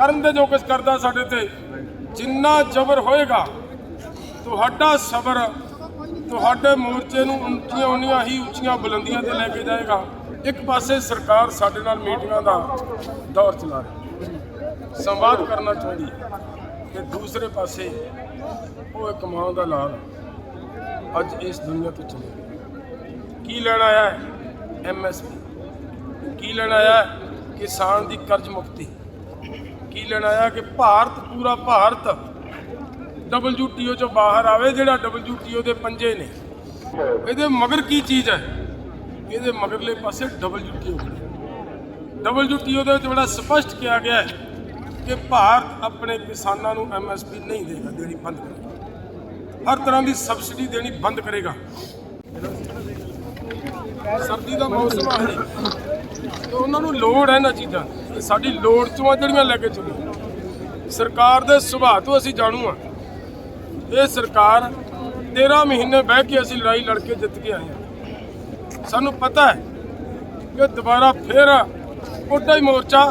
ਕਰਨ ਦੇ ਜੋ ਕੁਝ ਕਰਦਾ ਸਾਡੇ ਤੇ, ਜਿੰਨਾ ਜ਼ਬਰ ਹੋਏਗਾ, ਤੁਹਾਡਾ ਸਬਰ ਤੁਹਾਡੇ ਮੋਰਚੇ ਨੂੰ ਉੱਚੀਆਂ ਉਨੀਆਂ ਹੀ ਉੱਚੀਆਂ ਬੁਲੰਦੀਆਂ ਤੇ ਲੈ ਕੇ ਜਾਏਗਾ। ਇੱਕ ਪਾਸੇ ਸਰਕਾਰ ਸਾਡੇ ਨਾਲ ਮੀਟਿੰਗਾਂ ਦਾ ਦੌਰ ਚਲਾ ਰਹੀ ਸੰਵਾਦ ਕਰਨਾ ਚਾਹੁੰਦੀ ਹੈ ਤੇ ਦੂਸਰੇ ਪਾਸੇ ਉਹ ਇੱਕ ਮਾਂ ਦਾ ਲਾਲ ਅੱਜ ਇਸ ਦੁਨੀਆ ਤੋਂ ਚਲੇ ਕੀ ਲੈਣ ਆਇਆ ਹੈ? ਐਮਐਸਪੀ ਕੀ ਲੈਣ ਆਇਆ ਕਿਸਾਨ ਦੀ ਕਰਜ਼ ਮੁਕਤੀ। ਕੀ ਲੈਣ ਆਇਆ ਕਿ ਭਾਰਤ, ਪੂਰਾ ਭਾਰਤ WTO ਚੋਂ ਬਾਹਰ ਆਵੇ, ਜਿਹੜਾ WTO ਦੇ ਪੰਜੇ ਨੇ। ਇਹਦੇ ਮਗਰ ਕੀ ਚੀਜ਼ ਹੈ? ਇਹਦੇ ਮਗਰਲੇ ਪਾਸੇ WTO ਖੜਾ WTO ਦੇ ਵਿੱਚ ਬੜਾ ਸਪਸ਼ਟ ਕਿਹਾ ਗਿਆ ਹੈ ਕਿ ਭਾਰਤ ਆਪਣੇ ਕਿਸਾਨਾਂ ਨੂੰ ਐਮਐਸਪੀ ਨਹੀਂ ਦੇਗਾ, ਦੇਣੀ ਬੰਦ ਕਰੇਗਾ। ਹਰ ਤਰ੍ਹਾਂ ਦੀ ਸਬਸਿਡੀ ਦੇਣੀ ਬੰਦ ਕਰੇਗਾ। ਸਰਦੀ ਦਾ ਮੌਸਮ ਆ ਹੈ ਤੇ ਉਹਨਾਂ ਨੂੰ ਲੋੜ ਹੈ ਨਾ ਚੀਜ਼ਾਂ ਦੀ। ਇਹ ਸਾਡੀ ਲੋੜ ਤੋਂ ਆ ਜਿਹੜੀਆਂ ਲੈ ਕੇ ਚੱਲੀ। ਸਰਕਾਰ ਦੇ ਸੁਭਾਅ ਤੋਂ ਅਸੀਂ ਜਾਣੂ ਆ। ਇਹ ਸਰਕਾਰ 13 ਮਹੀਨੇ ਬਹਿ ਕੇ ਅਸੀਂ ਲੜਾਈ ਲੜ ਕੇ ਜਿੱਤ ਕੇ ਆਏ ਹਾਂ ਸਾਨੂੰ ਪਤਾ ਹੈ ਕਿ ਦੁਬਾਰਾ ਫਿਰ ਉੱਡਾ ਹੀ ਮੋਰਚਾ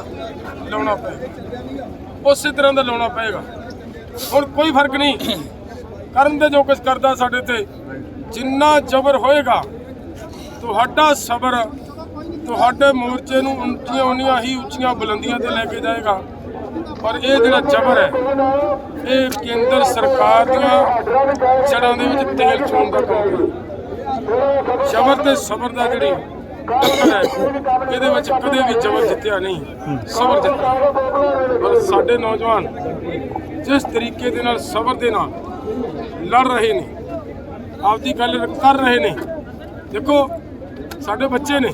ਲਾਉਣਾ ਪਏਗਾ। ਉਸੇ ਤਰ੍ਹਾਂ ਦਾ ਲਾਉਣਾ ਪਏਗਾ। ਹੁਣ ਕੋਈ ਫ਼ਰਕ ਨਹੀਂ। ਕਰਨ ਦੇ ਜੋ ਕੁਝ ਕਰਦਾ ਸਾਡੇ ਤੇ, ਜਿੰਨਾ ਜ਼ਬਰ ਹੋਏਗਾ ਤੁਹਾਡਾ ਸਬਰ ਤੁਹਾਡੇ ਮੋਰਚੇ ਨੂੰ ਉੱਚੀਆਂ ਉਨੀਆਂ ਹੀ ਉੱਚੀਆਂ ਬੁਲੰਦੀਆਂ ਤੇ ਲੈ ਕੇ ਜਾਏਗਾ। ਪਰ ਇਹ ਜਿਹੜਾ ਜ਼ਬਰ ਹੈ, ਇਹ ਕੇਂਦਰ ਸਰਕਾਰ ਦੀਆਂ ਜੜਾਂ ਦੇ ਵਿੱਚ ਤੇਲ ਚੋਣ ਦਾ ਕੰਮ ਹੈ। ਜ਼ਬਰ ਤੇ ਸਬਰ ਦਾ ਜਿਹੜੀ ਟੱਕਰ ਹੈ, ਇਹਦੇ ਵਿੱਚ ਕਦੇ ਵੀ ਜ਼ਬਰ ਜਿੱਤਿਆ ਨਹੀਂ। ਸਬਰ ਜਿੱਤਿਆ। ਪਰ ਸਾਡੇ ਨੌਜਵਾਨ ਜਿਸ ਤਰੀਕੇ ਦੇ ਨਾਲ ਸਬਰ ਦੇ ਨਾਲ ਲੜ ਰਹੇ ਨੇ, ਆਪਦੀ ਗੱਲ ਕਰ ਰਹੇ ਨੇ, ਦੇਖੋ ਸਾਡੇ ਬੱਚੇ ਨੇ।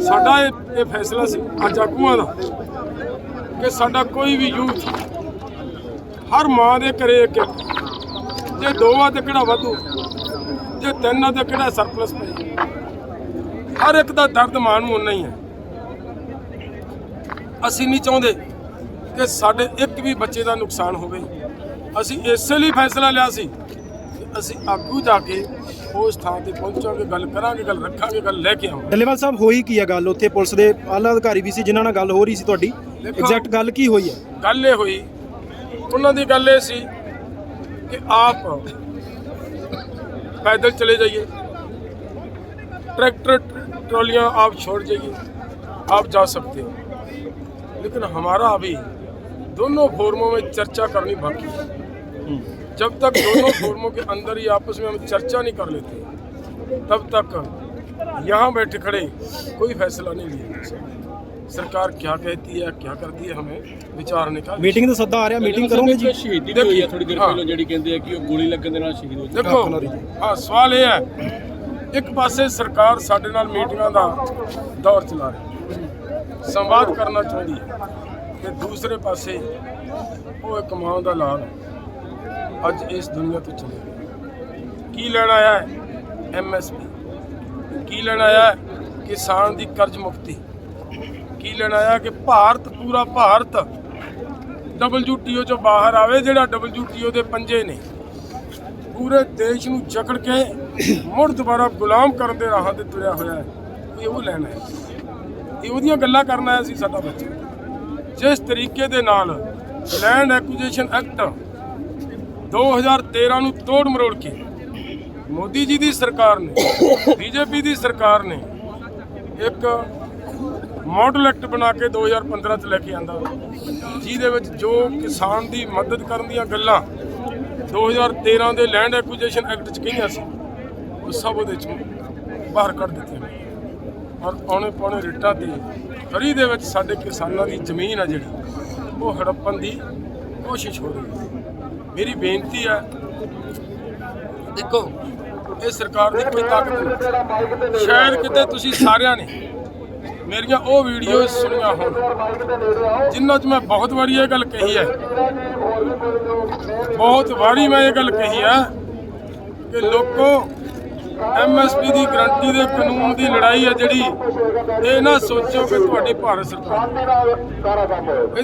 ਸਾਡਾ ਇਹ ਇਹ ਫੈਸਲਾ ਸੀ, ਅੱਜ ਆਗੂਆਂ ਦਾ, ਕਿ ਸਾਡਾ ਕੋਈ ਵੀ ਯੂਥ ਹਰ ਮਾਂ ਦੇ ਘਰੇ ਇੱਕ ਜੇ ਦੋ ਆ ਤੇ ਕਿਹੜਾ ਵਾਧੂ, ਜੇ ਤਿੰਨ ਆ ਤੇ ਕਿਹੜਾ ਸਰਪਲਸ ਪਈ, ਹਰ ਇੱਕ ਦਾ ਦਰਦ ਮਾਂ ਨੂੰ ਉਨਾ ਹੀ ਹੈ। ਅਸੀਂ ਨਹੀਂ ਚਾਹੁੰਦੇ ਕਿ ਸਾਡੇ ਇੱਕ ਵੀ ਬੱਚੇ ਦਾ ਨੁਕਸਾਨ ਹੋਵੇ। ਅਸੀਂ ਇਸੇ ਲਈ ਫੈਸਲਾ ਲਿਆ ਸੀ ਅਸੀਂ ਆਗੂ ਜਾ ਕੇ ਉਸ ਥਾਂ ਤੇ ਪਹੁੰਚਾਂਗੇ ਗੱਲ ਕਰਾਂਗੇ ਗੱਲ ਰੱਖਾਂਗੇ ਗੱਲ ਲੈ ਕੇ ਆਵਾਂਗੇ ਡੱਲੇਵਾਲ ਸਾਹਿਬ ਹੋਈ ਕੀ ਹੈ ਗੱਲ ਉੱਥੇ ਪੁਲਿਸ ਦੇ ਆਲਾ ਅਧਿਕਾਰੀ ਵੀ ਸੀ ਜਿਨ੍ਹਾਂ ਨਾਲ ਗੱਲ ਹੋ ਰਹੀ ਸੀ ਤੁਹਾਡੀ ਐਗਜ਼ੈਕਟ ਗੱਲ ਕੀ ਹੋਈ ਹੈ ਗੱਲ ਇਹ ਹੋਈ ਉਹਨਾਂ ਦੀ ਗੱਲ ਇਹ ਸੀ ਕਿ ਆਪ पैदल चले जाइए ट्रैक्टर ट्रॉलियां आप छोड़ जाइए आप जा सकते हो लेकिन हमारा अभी दोनों फोरमों में चर्चा करनी बाकी है जब तक दोनों फोरमों के अंदर ही आपस में हम चर्चा नहीं कर लेते तब तक यहाँ बैठे खड़े कोई फैसला नहीं लिया जा सकता सरकार क्या कहती है क्या करती है हमें विचारने का ਮੀਟਿੰਗ ਦਾ ਸੱਦਾ ਆ ਰਿਹਾ ਮੀਟਿੰਗ ਕਰੋਗੇ ਜੀ ਸ਼ਹੀਦੀ ਵੀ ਹੋਈ ਹੈ ਥੋੜੀ ਦੇਰ ਹਾਂ। ਪਹਿਲਾਂ ਜਿਹੜੀ ਕਹਿੰਦੇ ਆ ਕਿ ਉਹ ਗੋਲੀ ਲੱਗਣ ਦੇ ਨਾਲ ਸ਼ਹੀਦ ਹੋ ਦੇਖੋ ਹਾਂ ਸਵਾਲ ਇਹ ਹੈ ਇੱਕ ਪਾਸੇ ਸਰਕਾਰ ਸਾਡੇ ਨਾਲ ਮੀਟਿੰਗਾਂ ਦਾ ਦੌਰ ਚਲਾ ਰਹੀ ਹੈ ਸੰਵਾਦ ਕਰਨਾ ਚਾਹੁੰਦੀ ਹੈ ਤੇ ਦੂਸਰੇ ਪਾਸੇ ਉਹ ਇੱਕ ਮਾਂ ਦਾ ਲਾਲ ਅੱਜ ਇਸ ਦੁਨੀਆ ਤੋਂ ਚਲੇ ਗਿਆ ਕੀ ਲੈਣ ਆਇਆ ਹੈ? ਐਮਐਸਪੀ ਕੀ ਲੈਣ ਆਇਆ ਹੈ? ਕਿਸਾਨ ਦੀ ਕਰਜ਼ ਮੁਕਤੀ। ਕੀ ਲੈਣ ਆਇਆ ਕਿ ਭਾਰਤ ਪੂਰਾ ਭਾਰਤ WTO ਚੋਂ ਬਾਹਰ ਆਵੇ, ਜਿਹੜਾ WTO ਦੇ ਪੰਜੇ ਨੇ। ਪੂਰੇ ਦੇਸ਼ ਨੂੰ ਜਕੜ ਕੇ ਮੁੜ ਦੁਬਾਰਾ ਗੁਲਾਮ ਕਰਨ ਦੇ ਰਾਹਾਂ ਤੇ ਤੁਰਿਆ ਹੋਇਆ ਹੈ। ਇਹ ਉਹ ਲੈਣਾ ਹੈ ਇਹ ਉਹਦੀਆਂ ਗੱਲਾਂ ਕਰਨਾ ਹੈ ਸੀ ਸਾਡਾ ਬੱਚਾ। ਜਿਸ ਤਰੀਕੇ ਦੇ ਨਾਲ ਲੈਂਡ ਐਕੁਜੀਸ਼ਨ ਐਕਟ 2013 ਨੂੰ ਤੋੜ ਮਰੋੜ ਕੇ ਮੋਦੀ ਜੀ ਦੀ ਸਰਕਾਰ ਨੇ ਬੀਜੇਪੀ ਦੀ ਸਰਕਾਰ ਨੇ ਇੱਕ ਮਾਡਲ ਐਕਟ ਬਣਾ ਕੇ 2015 ਚ ਲੈ ਕੇ ਆਂਦਾ, ਜਿਹਦੇ ਵਿੱਚ ਜੋ ਕਿਸਾਨ ਦੀ ਮਦਦ ਕਰਨ ਦੀਆਂ ਗੱਲਾਂ 2013 ਦੇ ਲੈਂਡ ਐਕੁਜੀਸ਼ਨ ਐਕਟ ਚ ਕਹੀਆਂ ਸੀ, ਉਹ ਸਭ ਉਹਦੇ ਚੋਂ ਬਾਹਰ ਕੱਢ ਦਿੱਤੀਆਂ ਔਰ ਆਉਣੇ ਪਾਉਣੇ ਰੇਟਾਂ ਦੀ ਫਰੀ ਦੇ ਵਿੱਚ ਸਾਡੇ ਕਿਸਾਨਾਂ ਦੀ ਜ਼ਮੀਨ ਆ ਜਿਹੜੀ, ਉਹ ਹੜੱਪਣ ਦੀ ਕੋਸ਼ਿਸ਼ ਹੋ ਰਹੀ ਹੈ। ਮੇਰੀ ਬੇਨਤੀ ਹੈ ਦੇਖੋ, ਇਹ ਸਰਕਾਰ ਦੀ ਕੋਈ ਤਾਕਤ ਨਹੀਂ। ਸ਼ਾਇਦ ਕਿਤੇ ਤੁਸੀਂ ਸਾਰਿਆਂ ਨੇ ਮੇਰੀਆਂ ਉਹ ਵੀਡੀਓ ਸੁਣੀਆਂ ਹੋਣ, ਜਿਨ੍ਹਾਂ 'ਚ ਮੈਂ ਬਹੁਤ ਵਾਰੀ ਇਹ ਗੱਲ ਕਹੀ ਹੈ। ਬਹੁਤ ਵਾਰੀ ਮੈਂ ਇਹ ਗੱਲ ਕਹੀ ਹੈ ਕਿ ਲੋਕੋ ਐਮਐਸਪੀ ਦੀ ਗਰੰਟੀ ਦੇ ਕਾਨੂੰਨ ਦੀ ਲੜਾਈ ਹੈ ਜਿਹੜੀ, ਇਹ ਨਾ ਸੋਚੋ ਕਿ ਤੁਹਾਡੀ ਭਾਰਤ ਸਰਕਾਰ ਇਹ